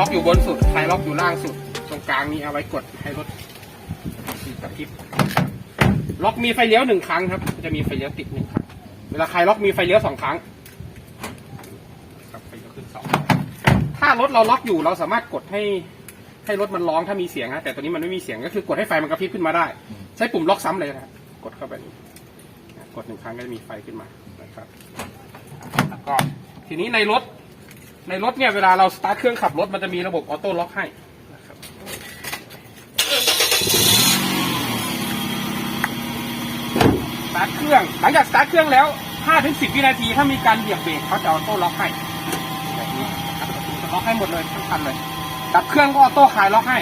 ็อกอยู่บนสุดคลายล็อกอยู่ล่างสุด ตรงกลางนี้เอาไว้กดให้รถกระพริบล็อกมีไฟเลี้ยวหนึ่งครั้งครับ จะมีไฟเลี้ยวติดหนึ่งครั้งเวลาคลายล็อกมีไฟเลี้ยวสองครั้งไฟเลี้ยวขึ้นสองถ้ารถเราล็อกอยู่เราสามารถกดให้ให้รถมันร้องถ้ามีเสียงนะแต่ตัวนี้มันไม่มีเสียงก็คือกดให้ไฟมันกระพริบขึ้นมาได้ ใช้ปุ่มล็อกซ้ำเลยนะกดเข้าไปนี่กดหนึ่งครั้งก็จะมีไฟขึ้นมานะครับแล้วก็ทีนี้ในรถ ในรถเนี่ยเวลาเราสตาร์ทเครื่องขับรถมันจะมีระบบออโต้ล็อกให้นะครับสตาร์ทเครื่องหลังจากสตาร์ทเครื่องแล้ว5ถึง10 วินาที ถ้ามีการเหยียบเบรกเขาจะออโต้ล็อกให้แบบนี้ล็อกให้หมดเลยทั้งคันเลยดับเครื่องก็ออโต้คลายล็อกให้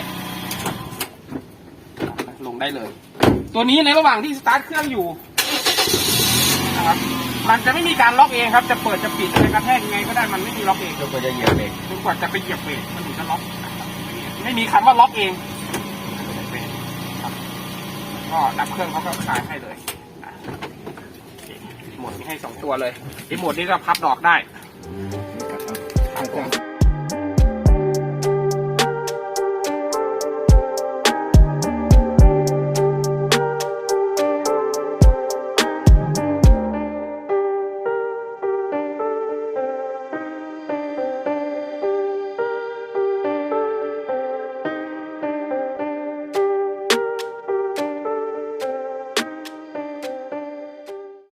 ลงได้เลย ตัวนี้ในระหว่างที่สตาร์ทเครื่องอยู่ มันจะไม่มีการล็อกเองครับ จะเปิดจะปิดจะกระแทกยังไงก็ได้มันไม่มีล็อกเองก็ควรจะเหยียบเบรกจนกว่าจะไปเหยียบเบรกมันถึงจะล็อกนะครับไม่มีคำว่าล็อกเองครับก็ดับเครื่องเขาก็ขายให้เลยนะโอเคโหมดนี้ให้สองตัวเลยไอโหมดนี้ก็พับดอกได้